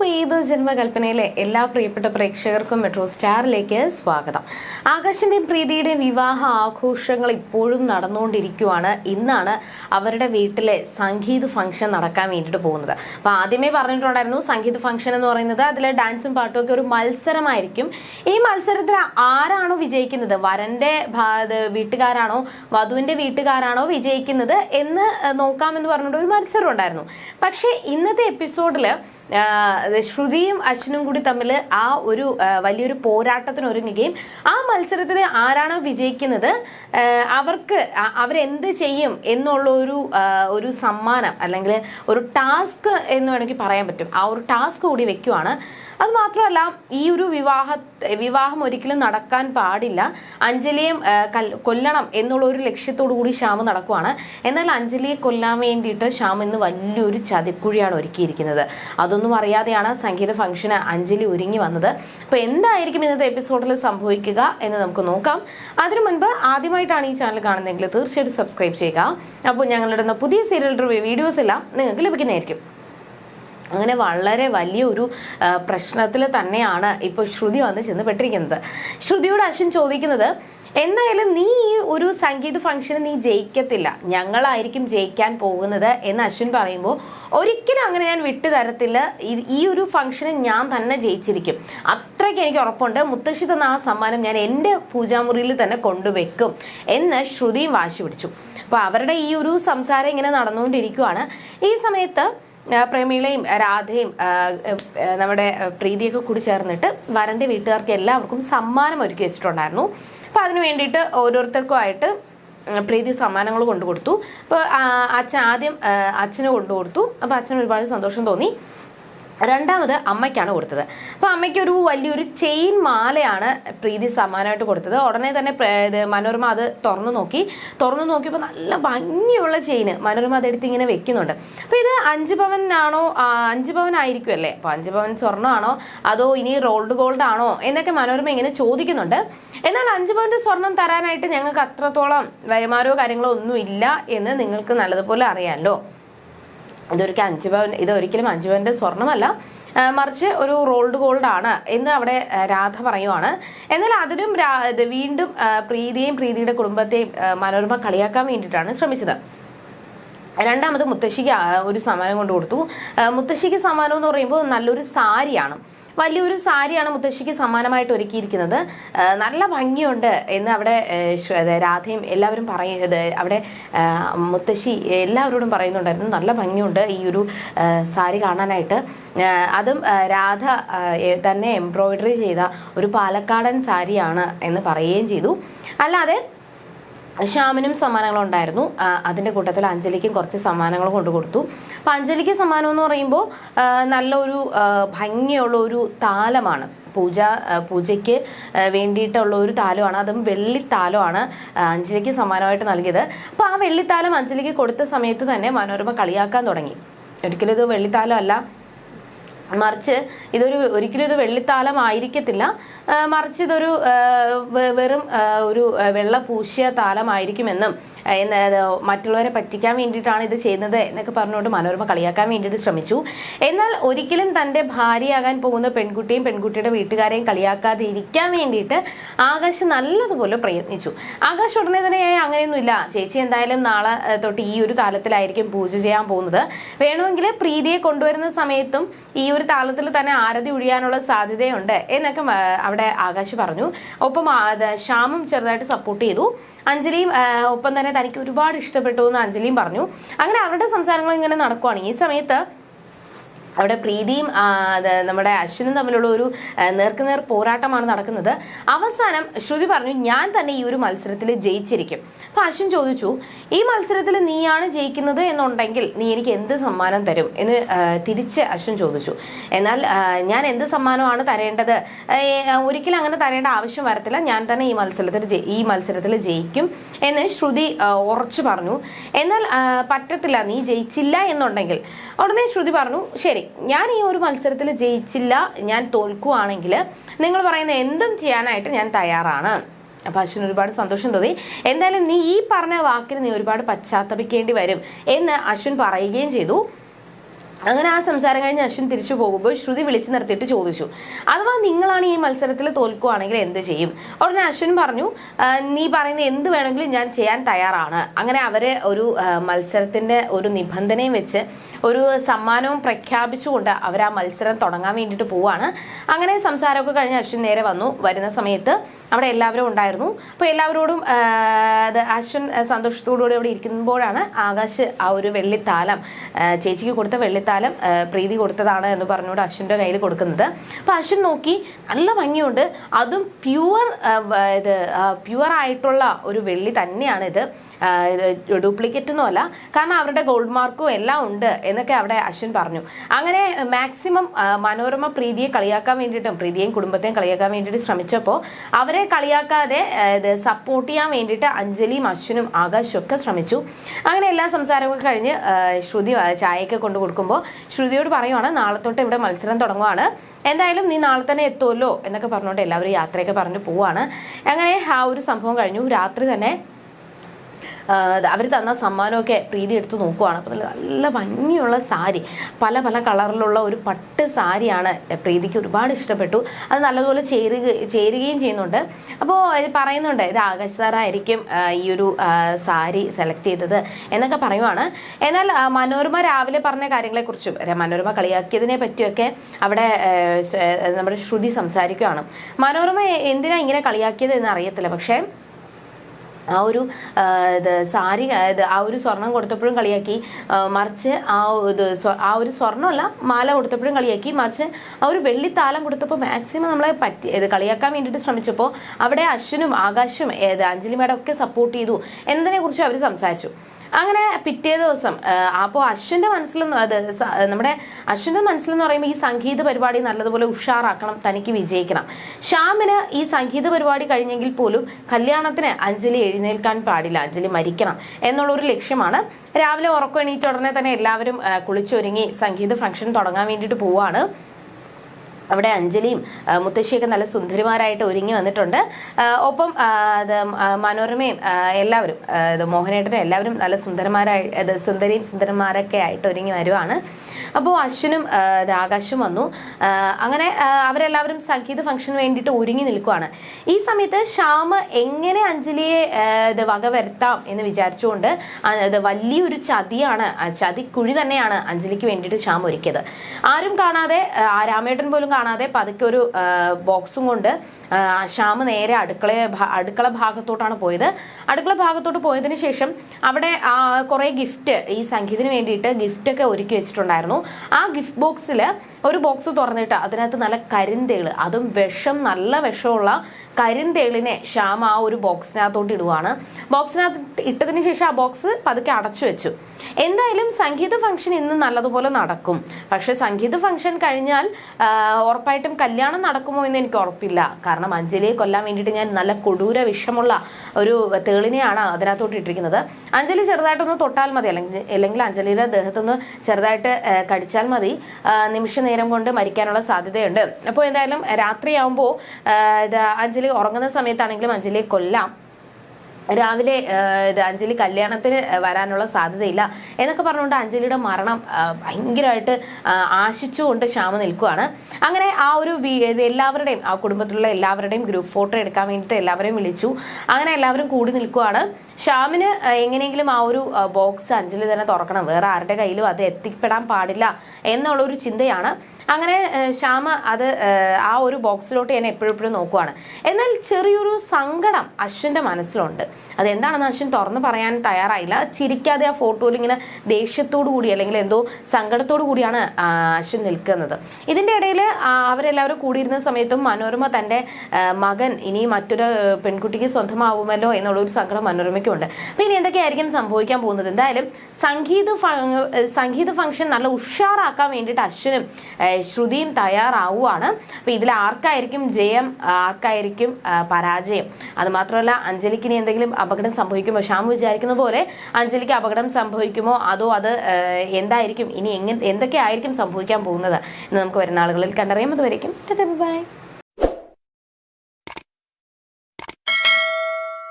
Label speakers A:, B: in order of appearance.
A: അപ്പോൾ ഏതോ ജന്മകൽപ്പനയിലെ എല്ലാ പ്രിയപ്പെട്ട പ്രേക്ഷകർക്കും മെട്രോ സ്റ്റാറിലേക്ക് സ്വാഗതം. ആകാശിന്റെയും പ്രീതിയുടെയും വിവാഹ ആഘോഷങ്ങൾ ഇപ്പോഴും നടന്നുകൊണ്ടിരിക്കുവാണ്. ഇന്നാണ് അവരുടെ വീട്ടിലെ സംഗീത് ഫംഗ്ഷൻ നടക്കാൻ വേണ്ടിയിട്ട് പോകുന്നത്. അപ്പോൾ ആദ്യമേ പറഞ്ഞിട്ടുണ്ടായിരുന്നു സംഗീത് ഫംഗ്ഷൻ എന്ന് പറയുന്നത് അതിൽ ഡാൻസും പാട്ടും ഒക്കെ ഒരു മത്സരമായിരിക്കും. ഈ മത്സരത്തിൽ ആരാണോ വിജയിക്കുന്നത്? വരന്റെ വീട്ടുകാരാണോ? വധുവിന്റെ വീട്ടുകാരാണോ വിജയിക്കുന്നത്? എന്ന് നോക്കാമെന്ന് പറഞ്ഞിട്ട് ഒരു മത്സരം ഉണ്ടായിരുന്നു. പക്ഷേ ഇന്നത്തെ എപ്പിസോഡിൽ ആ, ശ്രുതിയും അശ്വിനും കൂടി തമ്മിൽ ആ ഒരു വലിയൊരു പോരാട്ടത്തിന് ഒരുങ്ങുകയും ആ മത്സരത്തിൽ ആരാണോ വിജയിക്കുന്നത് അവർക്ക് അവരെന്ത് ചെയ്യും എന്നുള്ള ഒരു ഒരു സമ്മാനം അല്ലെങ്കിൽ ഒരു ടാസ്ക് എന്ന് വേണമെങ്കിൽ പറയാൻ പറ്റും. ആ ഒരു ടാസ്ക് കൂടി വെക്കുവാണ്. അത് മാത്രമല്ല ഈ ഒരു വിവാഹ വിവാഹം ഒരിക്കലും നടക്കാൻ പാടില്ല. അഞ്ജലിയെ കൊല്ലണം എന്നുള്ള ഒരു ലക്ഷ്യത്തോടു കൂടി ശ്യാമ് നടക്കുവാണ്. എന്നാൽ അഞ്ജലിയെ കൊല്ലാൻ വേണ്ടിയിട്ട് ശ്യാം ഇന്ന് വലിയൊരു ചതിക്കുഴിയാണ് ഒരുക്കിയിരിക്കുന്നത്. അതൊന്നും അറിയാതെയാണ് സംഗീത ഫംഗ്ഷന് അഞ്ജലി ഒരുങ്ങി വന്നത്. അപ്പൊ എന്തായിരിക്കും ഇന്നത്തെ എപ്പിസോഡിൽ സംഭവിക്കുക എന്ന് നമുക്ക് നോക്കാം. അതിനു മുൻപ് ആദ്യമായിട്ടാണ് ഈ ചാനൽ കാണുന്നതെങ്കിൽ തീർച്ചയായിട്ടും സബ്സ്ക്രൈബ് ചെയ്യുക. അപ്പോൾ ഞങ്ങളുടെ പുതിയ സീരിയൽ റിവ്യൂ വീഡിയോസ് എല്ലാം നിങ്ങൾക്ക് ലഭിക്കുന്നതായിരിക്കും. അങ്ങനെ വളരെ വലിയ ഒരു പ്രശ്നത്തിൽ തന്നെയാണ് ഇപ്പോൾ ശ്രുതി വന്ന് ചെന്ന് പെട്ടിരിക്കുന്നത്. ശ്രുതിയോട് അശ്വിൻ ചോദിക്കുന്നത് എന്തായാലും നീ ഈ ഒരു സംഗീത ഫംഗ്ഷന് നീ ജയിക്കത്തില്ല. ഞങ്ങളായിരിക്കും ജയിക്കാൻ പോകുന്നത് എന്ന് അശ്വിൻ പറയുമ്പോൾ ഒരിക്കലും അങ്ങനെ ഞാൻ വിട്ടു തരത്തില്ല. ഈ- ഒരു ഫംഗ്ഷന് ഞാൻ തന്നെ ജയിച്ചിരിക്കും. അത്രയ്ക്ക് എനിക്ക് ഉറപ്പുണ്ട്. മുത്തശ്ശി തന്ന ആ സമ്മാനം ഞാൻ എന്റെ പൂജാമുറിയിൽ തന്നെ കൊണ്ടുവെക്കും എന്ന് ശ്രുതിയും വാശി പിടിച്ചു. അപ്പോൾ അവരുടെ ഈ ഒരു സംസാരം ഇങ്ങനെ നടന്നുകൊണ്ടിരിക്കുവാണ്. ഈ സമയത്ത് പ്രമീളയും രാധയും നമ്മുടെ പ്രീതിയൊക്കെ കൂടി ചേർന്നിട്ട് വരന്റെ വീട്ടുകാർക്ക് എല്ലാവർക്കും സമ്മാനം ഒരുക്കി വെച്ചിട്ടുണ്ടായിരുന്നു. അപ്പൊ അതിന് വേണ്ടിയിട്ട് ഓരോരുത്തർക്കുമായിട്ട് പ്രീതി സമ്മാനങ്ങൾ കൊണ്ടു കൊടുത്തു അപ്പോൾ അച്ഛൻ ആദ്യം അച്ഛന് കൊണ്ടു കൊടുത്തു അപ്പോൾ അച്ഛന് ഒരുപാട് സന്തോഷം തോന്നി. രണ്ടാമത് അമ്മയ്ക്കാണ് കൊടുത്തത്. അപ്പോൾ അമ്മയ്ക്ക് ഒരു വലിയൊരു ചെയിൻ മാലയാണ് പ്രീതി സമ്മാനമായിട്ട് കൊടുത്തത്. ഉടനെ തന്നെ മനോരമ അത് തുറന്നു നോക്കി. തുറന്നു നോക്കിയപ്പോൾ നല്ല ഭംഗിയുള്ള ചെയിൻ. മനോരമ അതെടുത്ത് ഇങ്ങനെ വെക്കുന്നുണ്ട്. അപ്പൊ ഇത് അഞ്ച് പവനാണോ അഞ്ച് പവൻ ആയിരിക്കും അല്ലേ അപ്പൊ അഞ്ച് പവൻ സ്വർണമാണോ? അതോ ഇനി റോൾഡ് ഗോൾഡ് ആണോ? എന്നൊക്കെ മനോരമ ഇങ്ങനെ ചോദിക്കുന്നുണ്ട്. എന്നാൽ അഞ്ച് പവന്റെ സ്വർണം തരാനായിട്ട് ഞങ്ങൾക്ക് അത്രത്തോളം വരുമാനമോ കാര്യങ്ങളോ ഒന്നും ഇല്ല എന്ന് നിങ്ങൾക്ക് നല്ലതുപോലെ അറിയാമല്ലോ ഇതൊരിക്കലും അഞ്ചു പവൻ ഇത് ഒരിക്കലും അഞ്ചു പവന്റെ സ്വർണമല്ല മറിച്ച് ഒരു റോൾഡ് ഗോൾഡ് ആണ് എന്ന് അവിടെ രാധ പറയുവാണ്. എന്നാൽ അതിനും വീണ്ടും പ്രീതിയെയും പ്രീതിയുടെ കുടുംബത്തെയും മനോരമ കളിയാക്കാൻ വേണ്ടിയിട്ടാണ് ശ്രമിച്ചത്. രണ്ടാമത് മുത്തശ്ശിക്ക് ഒരു സമ്മാനം കൊണ്ട് കൊടുത്തു. മുത്തശ്ശിക്ക് സമ്മാനം എന്ന് പറയുമ്പോൾ നല്ലൊരു സാരിയാണ്. വലിയൊരു സാരിയാണ് മുത്തശ്ശിക്ക് സമ്മാനമായിട്ട് ഒരുക്കിയിരിക്കുന്നത്. നല്ല ഭംഗിയുണ്ട് എന്ന് അവിടെ രാധയും എല്ലാവരും പറയുന്നത് അവിടെ മുത്തശ്ശി എല്ലാവരോടും പറയുന്നുണ്ടായിരുന്നു. നല്ല ഭംഗിയുണ്ട് ഈ ഒരു സാരി കാണാനായിട്ട്. അതും രാധ തന്നെ എംബ്രോയിഡറി ചെയ്ത ഒരു പാലക്കാടൻ സാരിയാണ് എന്ന് പറയുകയും ചെയ്തു. അല്ലാതെ ശ്യാമിനും സമ്മാനങ്ങളുണ്ടായിരുന്നു. അതിന്റെ കൂട്ടത്തിൽ അഞ്ജലിക്കും കുറച്ച് സമ്മാനങ്ങൾ കൊണ്ടു കൊടുത്തു. അപ്പൊ അഞ്ജലിക്ക് സമ്മാനം എന്ന് പറയുമ്പോൾ നല്ലൊരു ഭംഗിയുള്ള ഒരു താലമാണ്. പൂജ പൂജയ്ക്ക് വേണ്ടിയിട്ടുള്ള ഒരു താലമാണ്. അതും വെള്ളിത്താലമാണ് അഞ്ജലിക്ക് സമ്മാനമായിട്ട് നൽകിയത്. അപ്പോൾ ആ വെള്ളിത്താലം അഞ്ജലിക്ക് കൊടുത്ത സമയത്ത് തന്നെ മനോരമ കളിയാക്കാൻ തുടങ്ങി. ഒരിക്കലും ഇത് വെള്ളിത്താലം അല്ല മറിച്ച് ഇതൊരു ഒരിക്കലും ഇത് വെള്ളിത്താലം ആയിരിക്കത്തില്ല മറിച്ച് ഇതൊരു വെറും ഒരു വെള്ള പൂശിയ താലമായിരിക്കുമെന്നും മറ്റുള്ളവരെ പറ്റിക്കാൻ വേണ്ടിയിട്ടാണ് ഇത് ചെയ്യുന്നത് എന്നൊക്കെ പറഞ്ഞുകൊണ്ട് മനോരമ കളിയാക്കാൻ വേണ്ടിയിട്ട് ശ്രമിച്ചു. എന്നാൽ ഒരിക്കലും തന്റെ ഭാര്യയാകാൻ പോകുന്ന പെൺകുട്ടിയും പെൺകുട്ടിയുടെ വീട്ടുകാരെയും കളിയാക്കാതെ ഇരിക്കാൻ വേണ്ടിയിട്ട് ആകാശ് നല്ലതുപോലെ പ്രയത്നിച്ചു. ആകാശ് ഉടനെ തന്നെ "ഏയ്, അങ്ങനെയൊന്നുമില്ല. ചേച്ചി എന്തായാലും നാളെ തൊട്ട് ഈ ഒരു താലത്തിലായിരിക്കും പൂജ ചെയ്യാൻ പോകുന്നത്. വേണമെങ്കിൽ പ്രീതിയെ കൊണ്ടുവരുന്ന സമയത്തും ഈ താളത്തിൽ തന്നെ ആരതി ഒഴിയാനുള്ള സാധ്യതയുണ്ട് എന്നൊക്കെ അവിടെ ആകാശ് പറഞ്ഞു. ഒപ്പം ശ്യാമും ചെറുതായിട്ട് സപ്പോർട്ട് ചെയ്തു. അഞ്ജലിയും ഒപ്പം തന്നെ തനിക്ക് ഒരുപാട് ഇഷ്ടപ്പെട്ടു എന്ന് അഞ്ജലിയും പറഞ്ഞു. അങ്ങനെ അവരുടെ സംസാരങ്ങൾ ഇങ്ങനെ നടക്കുവാണ്. ഈ സമയത്ത് അവിടെ പ്രീതിയും നമ്മുടെ അശ്വിനും തമ്മിലുള്ള ഒരു നേർക്കുനേർ പോരാട്ടമാണ് നടക്കുന്നത്. അവസാനം ശ്രുതി പറഞ്ഞു ഞാൻ തന്നെ ഈ ഒരു മത്സരത്തിൽ ജയിച്ചിരിക്കും. അപ്പൊ അശ്വിൻ ചോദിച്ചു ഈ മത്സരത്തിൽ നീയാണ് ജയിക്കുന്നത് എന്നുണ്ടെങ്കിൽ നീ എനിക്ക് എന്ത് സമ്മാനം തരും? എന്ന് തിരിച്ച് അശ്വിൻ ചോദിച്ചു. എന്നാൽ ഞാൻ എന്ത് സമ്മാനമാണ് തരേണ്ടത്? ഒരിക്കലും അങ്ങനെ തരേണ്ട ആവശ്യം വരത്തില്ല. ഞാൻ തന്നെ ഈ മത്സരത്തിൽ ഈ മത്സരത്തിൽ ജയിക്കും എന്ന് ശ്രുതി ഉറച്ചു പറഞ്ഞു. എന്നാൽ പറ്റത്തില്ല. നീ ജയിച്ചില്ല എന്നുണ്ടെങ്കിൽ. ഉടനെ ശ്രുതി പറഞ്ഞു ശരി ഞാൻ ഈ ഒരു മത്സരത്തിൽ ജയിച്ചില്ല ഞാൻ തോൽക്കുവാണെങ്കിൽ നിങ്ങൾ പറയുന്ന എന്തും ചെയ്യാനായിട്ട് ഞാൻ തയ്യാറാണ്. അപ്പം അശ്വിന് ഒരുപാട് സന്തോഷം തോന്നി. എന്തായാലും നീ ഈ പറഞ്ഞ വാക്കിന് നീ ഒരുപാട് പശ്ചാത്തപിക്കേണ്ടി വരും എന്ന് അശ്വിൻ പറയുകയും ചെയ്തു. അങ്ങനെ ആ സംസാരം കഴിഞ്ഞ് അശ്വിൻ തിരിച്ചു പോകുമ്പോൾ ശ്രുതി വിളിച്ചു നിർത്തിയിട്ട് ചോദിച്ചു അഥവാ നിങ്ങളാണ് ഈ മത്സരത്തിൽ തോൽക്കുകയാണെങ്കിൽ എന്ത് ചെയ്യും? ഉടനെ അശ്വിൻ പറഞ്ഞു നീ പറയുന്ന എന്ത് വേണമെങ്കിലും ഞാൻ ചെയ്യാൻ തയ്യാറാണ്. അങ്ങനെ അവരെ ഒരു മത്സരത്തിന്റെ ഒരു നിബന്ധനയും വെച്ച് ഒരു സമ്മാനവും പ്രഖ്യാപിച്ചുകൊണ്ട് അവർ ആ മത്സരം തുടങ്ങാൻ വേണ്ടിയിട്ട് പോവാണ്. അങ്ങനെ സംസാരമൊക്കെ കഴിഞ്ഞ് അശ്വിൻ നേരെ വന്നു. വരുന്ന സമയത്ത് അവിടെ എല്ലാവരും ഉണ്ടായിരുന്നു. അപ്പോൾ എല്ലാവരോടും അത് അശ്വിൻ സന്തോഷത്തോടുകൂടി അവിടെ ഇരിക്കുമ്പോഴാണ് ആകാശ് ആ ഒരു വെള്ളിത്താലം ചേച്ചിക്ക് കൊടുത്ത വെള്ളിത്താലം പ്രീതി കൊടുത്തതാണ് എന്ന് പറഞ്ഞുകൊണ്ട് അശ്വിന്റെ കയ്യിൽ കൊടുക്കുന്നത്. അപ്പോൾ അശ്വിൻ നോക്കി നല്ല ഭംഗിയുണ്ട്. അതും പ്യുവർ ഇത് പ്യുവർ ആയിട്ടുള്ള ഒരു വെള്ളി തന്നെയാണ് ഇത് ഡ്യൂപ്ലിക്കേറ്റ് ഒന്നും അല്ല കാരണം അവരുടെ ഗോൾഡ് മാർക്കും എല്ലാം ഉണ്ട് എന്നൊക്കെ അവിടെ അശ്വിൻ പറഞ്ഞു. അങ്ങനെ മാക്സിമം മനോരമ പ്രീതിയെ കളിയാക്കാൻ വേണ്ടിയിട്ടും പ്രീതിയെയും കുടുംബത്തെയും കളിയാക്കാൻ വേണ്ടിയിട്ട് ശ്രമിച്ചപ്പോൾ അവരെ കളിയാക്കാതെ ഇത് സപ്പോർട്ട് ചെയ്യാൻ വേണ്ടിയിട്ട് അഞ്ജലിയും അശ്വിനും ആകാശും ഒക്കെ ശ്രമിച്ചു. അങ്ങനെ എല്ലാ സംസാരമൊക്കെ കഴിഞ്ഞ് ശ്രുതി ചായയൊക്കെ കൊണ്ടു കൊടുക്കുമ്പോൾ ശ്രുതിയോട് പറയുവാണ് നാളെ തൊട്ട് ഇവിടെ മത്സരം തുടങ്ങുവാണ്. എന്തായാലും നീ നാളെ തന്നെ എത്തുമല്ലോ എന്നൊക്കെ പറഞ്ഞുകൊണ്ട് എല്ലാവരും യാത്രയൊക്കെ പറഞ്ഞു പോവാണ്. അങ്ങനെ ആ ഒരു സംഭവം കഴിഞ്ഞു. രാത്രി തന്നെ അവർ തന്ന സമ്മാനമൊക്കെ പ്രീതി എടുത്ത് നോക്കുവാണ്. അപ്പോൾ നല്ല ഭംഗിയുള്ള സാരി. പല പല കളറിലുള്ള ഒരു പട്ട് സാരിയാണ് പ്രീതിക്ക് ഒരുപാട് ഇഷ്ടപ്പെട്ടു. അത് നല്ലതുപോലെ ചേരുക ചേരുകയും ചെയ്യുന്നുണ്ട്. അപ്പോൾ പറയുന്നുണ്ട് ഇത് ആകാശ് സാറായിരിക്കും ഈ ഒരു സാരി സെലക്ട് ചെയ്തത് എന്നൊക്കെ പറയുവാണ്. എന്നാൽ മനോരമ രാവിലെ പറഞ്ഞ കാര്യങ്ങളെക്കുറിച്ചും മനോരമ കളിയാക്കിയതിനെ പറ്റിയൊക്കെ അവിടെ നമ്മുടെ ശ്രുതി സംസാരിക്കുകയാണ് മനോരമ എന്തിനാ ഇങ്ങനെ കളിയാക്കിയത് എന്ന് അറിയത്തില്ല പക്ഷേ ആ ഒരു ഇത് സാരി ഇത് ആ ഒരു സ്വർണം കൊടുത്തപ്പോഴും കളിയാക്കി. മറിച്ച് ആ ഇത് ആ ഒരു സ്വർണമല്ല മാല കൊടുത്തപ്പോഴും കളിയാക്കി. മറിച്ച് ആ ഒരു വെള്ളിത്താലം കൊടുത്തപ്പോൾ മാക്സിമം നമ്മളെ പറ്റി ഇത് കളിയാക്കാൻ വേണ്ടിയിട്ട് ശ്രമിച്ചപ്പോൾ അവിടെ അശ്വനും ആകാശും ഏത് അഞ്ജലി മാഡം ഒക്കെ സപ്പോർട്ട് ചെയ്തു. എന്നതിനെ കുറിച്ച് അവർ സംസാരിച്ചു. അങ്ങനെ പിറ്റേ ദിവസം അപ്പോൾ അശ്വിന്റെ മനസ്സിലെന്ന് അത് നമ്മുടെ അശ്വിന്റെ മനസ്സിലെന്ന് പറയുമ്പോൾ ഈ സംഗീത പരിപാടി നല്ലതുപോലെ ഉഷാറാക്കണം തനിക്ക് വിജയിക്കണം. ശ്യാമിന് ഈ സംഗീത പരിപാടി കഴിഞ്ഞെങ്കിൽ പോലും കല്യാണത്തിന് അഞ്ജലി എഴുന്നേൽക്കാൻ പാടില്ല അഞ്ജലി മരിക്കണം എന്നുള്ള ഒരു ലക്ഷ്യമാണ്. രാവിലെ ഉറക്കം എണീറ്റ ഉടനെ തന്നെ എല്ലാവരും കുളിച്ചൊരുങ്ങി സംഗീത ഫംഗ്ഷൻ തുടങ്ങാൻ വേണ്ടിയിട്ട് പോവാണ്. അവിടെ അഞ്ജലിയും മുത്തശ്ശിയൊക്കെ നല്ല സുന്ദരിമാരായിട്ട് ഒരുങ്ങി വന്നിട്ടുണ്ട്. ഒപ്പം മനോരമയും എല്ലാവരും മോഹനേട്ടനും എല്ലാവരും നല്ല സുന്ദരമാരായി സുന്ദരിയും സുന്ദരന്മാരൊക്കെ ആയിട്ട് ഒരുങ്ങി വരുവാണ്. അപ്പോൾ അശ്വനും ആകാശും വന്നു. അങ്ങനെ അവരെല്ലാവരും സംഗീത ഫംഗ്ഷന് വേണ്ടിയിട്ട് ഒരുങ്ങി നിൽക്കുവാണ്. ഈ സമയത്ത് ശ്യാമ് എങ്ങനെ അഞ്ജലിയെ ഇത് വക വരുത്താം എന്ന് വിചാരിച്ചുകൊണ്ട് വലിയൊരു ചതിയാണ് ചതി ചതിക്കുഴി തന്നെയാണ് അഞ്ജലിക്ക് വേണ്ടിയിട്ട് ശ്യാം ഒരുക്കിയത്. ആരും കാണാതെ രാമേട്ടൻ പോലും കാണാതെ പതുക്കെ ഒരു ബോക്സും കൊണ്ട് ആ, ശ്യാം നേരെ അടുക്കള അടുക്കള ഭാഗത്തോട്ടാണ് പോയത്. അടുക്കള ഭാഗത്തോട്ട് പോയതിനു ശേഷം അവിടെ കുറേ ഗിഫ്റ്റ് ഈ സംഗീതത്തിന് വേണ്ടിയിട്ട് ഗിഫ്റ്റ് ഒക്കെ ഒരുക്കി വെച്ചിട്ടുണ്ടായിരുന്നു. ആ ഗിഫ്റ്റ് ബോക്സിൽ ഒരു ബോക്സ് തുറന്നിട്ട് അതിനകത്ത് നല്ല കരിന്തേൾ അതും വിഷം നല്ല വിഷമുള്ള കരിന്തേളിനെ ശ്യാം ആ ഒരു ബോക്സിനകത്തോട്ട് ഇടുവാണ്. ബോക്സിനകത്ത് ഇട്ടതിന് ശേഷം ആ ബോക്സ് പതുക്കെ അടച്ചു വെച്ചു. എന്തായാലും സംഗീത ഫംഗ്ഷൻ ഇന്ന് നല്ലതുപോലെ നടക്കും. പക്ഷെ സംഗീത ഫംഗ്ഷൻ കഴിഞ്ഞാൽ ഉറപ്പായിട്ടും കല്യാണം നടക്കുമോ എന്ന് എനിക്ക് ഉറപ്പില്ല. കാരണം അഞ്ജലിയെ കൊല്ലാൻ വേണ്ടിയിട്ട് ഞാൻ നല്ല കൊടൂര വിഷമുള്ള ഒരു തേളിനെയാണ് അതിനകത്തോട്ട് ഇട്ടിരിക്കുന്നത്. അഞ്ജലി ചെറുതായിട്ടൊന്ന് തൊട്ടാൽ മതി. അല്ലെങ്കിൽ അല്ലെങ്കിൽ അഞ്ജലിയുടെ ദേഹത്തൊന്ന് ചെറുതായിട്ട് കടിച്ചാൽ മതി. നിമിഷ നേരം കൊണ്ട് മരിക്കാനുള്ള സാധ്യതയുണ്ട്. അപ്പോൾ എന്തായാലും രാത്രിയാവുമ്പോൾ അഞ്ജലി ഉറങ്ങുന്ന സമയത്താണെങ്കിലും അഞ്ജലിയെ കൊല്ലാം. രാവിലെ ഇത് അഞ്ജലി കല്യാണത്തിന് വരാനുള്ള സാധ്യതയില്ല എന്നൊക്കെ പറഞ്ഞുകൊണ്ട് അഞ്ജലിയുടെ മരണം ഭയങ്കരമായിട്ട് ആശിച്ചുകൊണ്ട് ശ്യാമ നിൽക്കുകയാണ് അങ്ങനെ ആ ഒരു എല്ലാവരുടെയും ആ കുടുംബത്തിലുള്ള എല്ലാവരുടെയും ഗ്രൂപ്പ് ഫോട്ടോ എടുക്കാൻ വേണ്ടിയിട്ട് എല്ലാവരെയും വിളിച്ചു. അങ്ങനെ എല്ലാവരും കൂടി നിൽക്കുകയാണ് ശ്യാമിന് എങ്ങനെയെങ്കിലും ആ ഒരു ബോക്സ് അഞ്ജലി തന്നെ തുറക്കണം. വേറെ ആരുടെ കയ്യിലും അത് എത്തിപ്പെടാൻ പാടില്ല എന്നുള്ള ഒരു ചിന്തയാണ്. അങ്ങനെ ശ്യാമ അത് ആ ഒരു ബോക്സിലോട്ട് ഞാൻ എപ്പോഴും നോക്കുവാണ്. എന്നാൽ ചെറിയൊരു സങ്കടം അശ്വിന്റെ മനസ്സിലുണ്ട്. അതെന്താണെന്ന് അശ്വിൻ തുറന്ന് പറയാൻ തയ്യാറായില്ല. ചിരിക്കാതെ ആ ഫോട്ടോയിൽ ഇങ്ങനെ ദേഷ്യത്തോടു കൂടി അല്ലെങ്കിൽ എന്തോ സങ്കടത്തോടു കൂടിയാണ് അശ്വിൻ നിൽക്കുന്നത്. ഇതിന്റെ ഇടയിൽ അവരെല്ലാവരും കൂടിയിരുന്ന സമയത്തും മനോരമ തന്റെ മകൻ ഇനി മറ്റൊരു പെൺകുട്ടിക്ക് സ്വന്തമാവുമല്ലോ എന്നുള്ള ഒരു സങ്കടം മനോരമയ്ക്കുണ്ട് അപ്പൊ ഇനി എന്തൊക്കെയായിരിക്കും സംഭവിക്കാൻ പോകുന്നത്? എന്തായാലും സംഗീത സംഗീത ഫംഗ്ഷൻ നല്ല ഉഷാറാക്കാൻ വേണ്ടിയിട്ട് അശ്വിനും ശ്രുതിയും തയ്യാറാവുകയാണ് അപ്പൊ ഇതിൽ ആർക്കായിരിക്കും ജയം ആർക്കായിരിക്കും പരാജയം? അതുമാത്രമല്ല ഇനി എന്തെങ്കിലും അപകടം സംഭവിക്കുമോ? ശ്യാം വിചാരിക്കുന്ന പോലെ അഞ്ജലിക്ക് അപകടം സംഭവിക്കുമോ? അതോ അത് എന്തായിരിക്കും? ഇനി എങ്ങനെ എന്തൊക്കെ ആയിരിക്കും സംഭവിക്കാൻ പോകുന്നത് എന്ന് നമുക്ക് വരുന്ന ആളുകളിൽ കണ്ടറിയാം. അതുവരയ്ക്കും ബൈ.